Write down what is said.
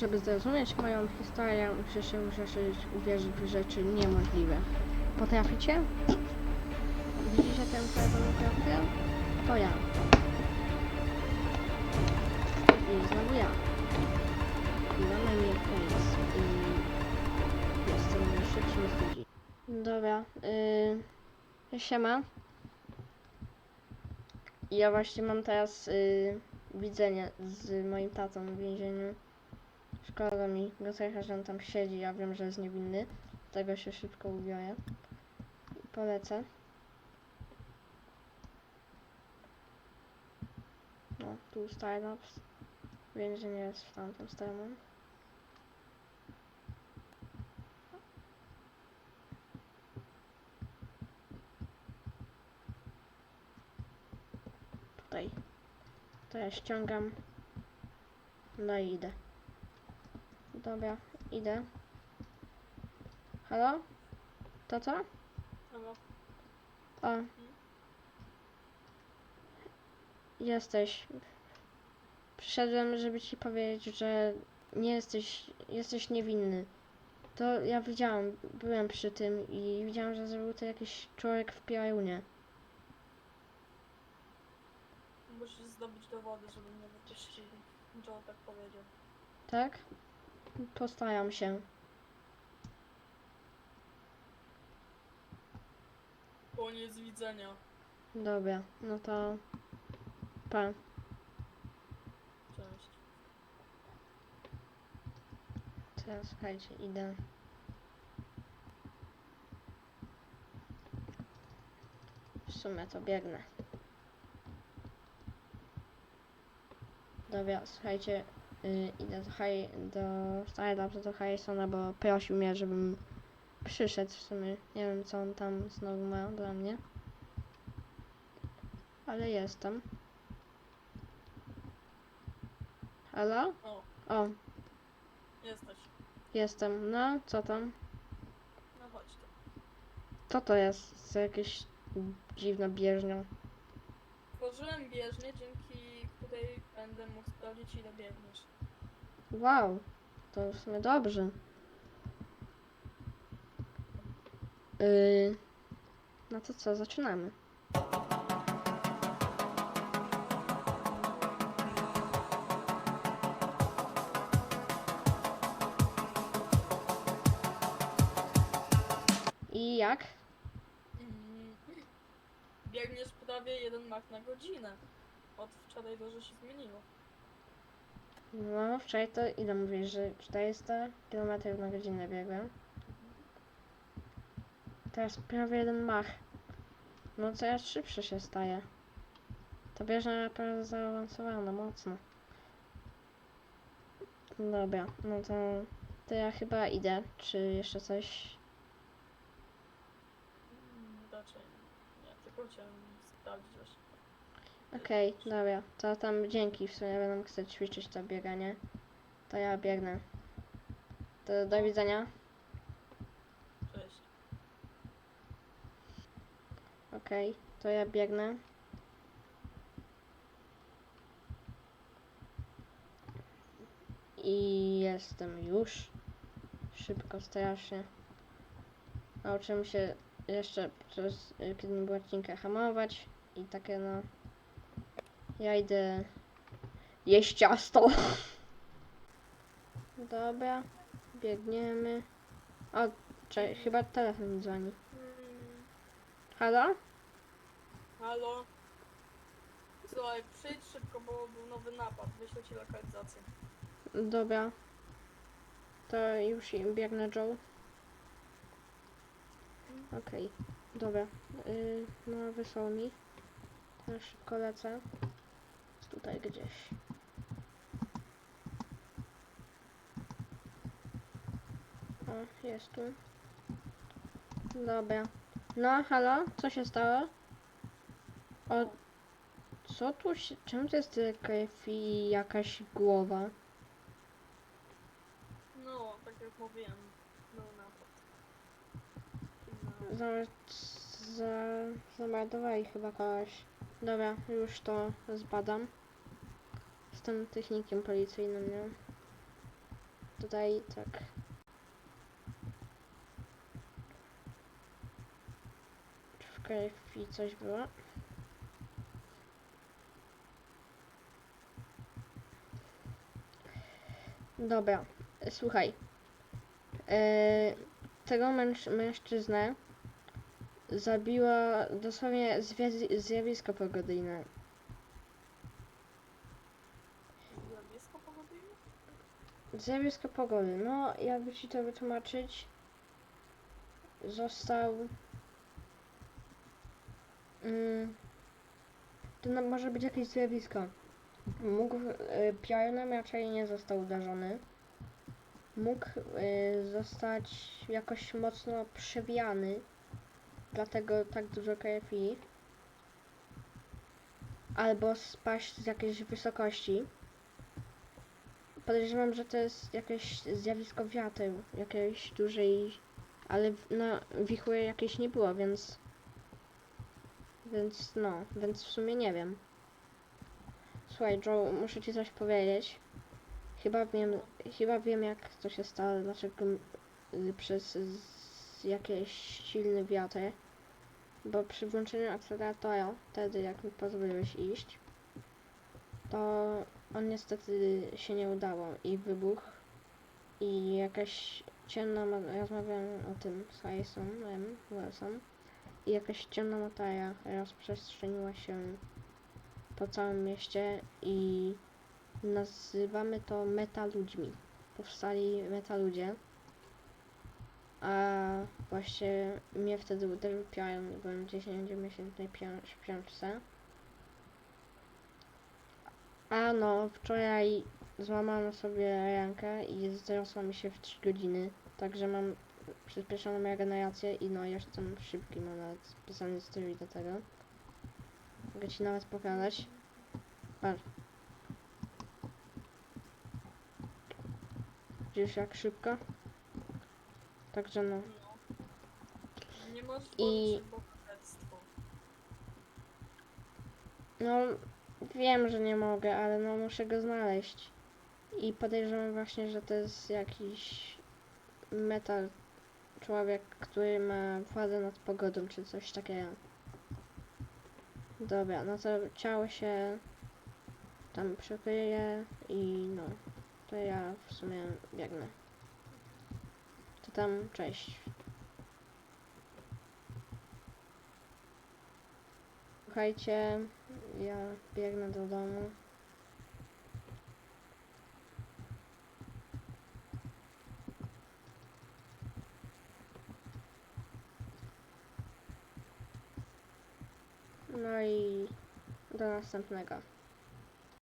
Żeby zrozumieć moją historię, muszę się muszę uwierzyć w rzeczy niemożliwe. Potraficie? Widzicie tę kropkę? To ja. I znowu ja. I mamy mnie face. I jestem najszybszym z ludzi. Dobra. Yy, siema. Ja właśnie mam teraz yy, widzenie z moim tatą w więzieniu. Szkoda mi go trochę, że on tam siedzi. Ja wiem, że jest niewinny. Tego się szybko ubiorę. I polecę. No, tu Startups. Więzienie jest w tamtą stronę. Tutaj. To ja ściągam. No i idę. Dobra, idę. Halo? To co? Halo? O. Jesteś. Przyszedłem, żeby ci powiedzieć, że nie jesteś, jesteś niewinny. To ja widziałam, byłem przy tym i widziałam, że zrobił to jakiś człowiek w piorunie. Musisz zdobyć dowody, żeby mnie wypuścili. Joe tak powiedział. Tak? Postaram się. Koniec widzenia. Dobra, no to... Pa. Cześć. Teraz słuchajcie, idę. W sumie to biegnę. Dobra, słuchajcie, y, idę do, Harry, do Startups, do Harrisona, bo prosił mnie, żebym przyszedł w sumie. Nie wiem, co on tam znowu ma dla mnie. Ale jestem. Halo? O, O, jesteś. jestem. No, co tam? No chodź tu. Co to jest za jakieś dziwna bieżnia? Tworzyłem bieżnię, dzięki której będę mógł sprawdzić ile biegniesz. Wow, to w sumie dobrze. Yy, no to co, zaczynamy. I jak? Mm. Biegniesz prawie jeden mach na godzinę. Od wczoraj dużo się zmieniło. No, wczoraj to ile mówisz, że 400 km na godzinę biegłem? Teraz prawie jeden mach. No coraz szybszy się staje. To bieżnia naprawdę zaawansowana mocno. Dobra, no to, to ja chyba idę. Czy jeszcze coś? Mm, Raczej nie, tylko chciałem sprawdzić właśnie. Okej, dobra. To tam dzięki w sumie będę chcę ćwiczyć to bieganie. To ja biegnę. To do widzenia. Cześć. Okej, to ja biegnę. I jestem już. Szybko, strasznie. Nauczyłem się jeszcze przez y, było odcinka hamować i takie no. Ja idę jeść ciasto. Dobra, biegniemy. O, czekaj, chyba telefon dzwoni. Halo? Halo? Słuchaj, przyjdź szybko, bo był nowy napad. Wyślę ci lokalizację. Dobra. To już im biegnę Joe. Okej, dobra. Yy, no wysłał mi. Teraz szybko lecę. Jest tutaj gdzieś. O, jest tu. Dobra. No, halo? Co się stało? O, co tu się... Czemu to jest krew i jakaś głowa? No, tak jak mówiłem, był napad. No, Za, za, zamordowali chyba kogoś. Dobra, już to zbadam. Jestem technikiem policyjnym, nie? tutaj tak. W krwi coś było? Dobra, słuchaj. E, tego męż mężczyznę zabiła dosłownie zjawisko pogodyjne. Zjawisko pogodowe? Zjawisko pogody. No, jakby ci to wytłumaczyć, został. Mm, to no, może być jakieś zjawisko. Mógł. Y, piorunem raczej nie został uderzony. Mógł y, zostać jakoś mocno przewijany. Dlatego tak dużo krwi. Albo spaść z jakiejś wysokości. Podejrzewam, że to jest jakieś zjawisko wiatru, jakiejś dużej, ale no, wichły jakiejś nie było, więc, więc no, więc w sumie nie wiem. Słuchaj, Joe, muszę ci coś powiedzieć. Chyba wiem, chyba wiem jak to się stało, dlaczego przez jakieś silny wiatr, bo przy włączeniu akceleratora, wtedy jak mi pozwoliłeś iść, to on niestety się nie udało i wybuchł i jakaś ciemna, ma- rozmawiałem o tym z Harrisonem Wellsem i jakaś ciemna materia rozprzestrzeniła się po całym mieście i nazywamy to metaludźmi. Powstali metaludzie, a właśnie mnie wtedy uderzył piorun, byłem gdzieś nie wiem, miesięcznej śpiączce. A no, wczoraj złamałam sobie rękę i zrosła mi się w 3 godziny, także mam przyspieszoną regenerację i no jestem szybki, mam nawet spisany strój do tego. Mogę ci nawet pokazać. Patrz. Widzisz jak szybko? Także no. Nie I-. No, wiem, że nie mogę, ale no muszę go znaleźć. I podejrzewam właśnie, że to jest jakiś metal człowiek, który ma władzę nad pogodą, czy coś takiego. Dobra, no to ciało się tam przykryje i no, to ja w sumie biegnę. Tam, cześć. Słuchajcie, ja biegnę do domu. No i do następnego.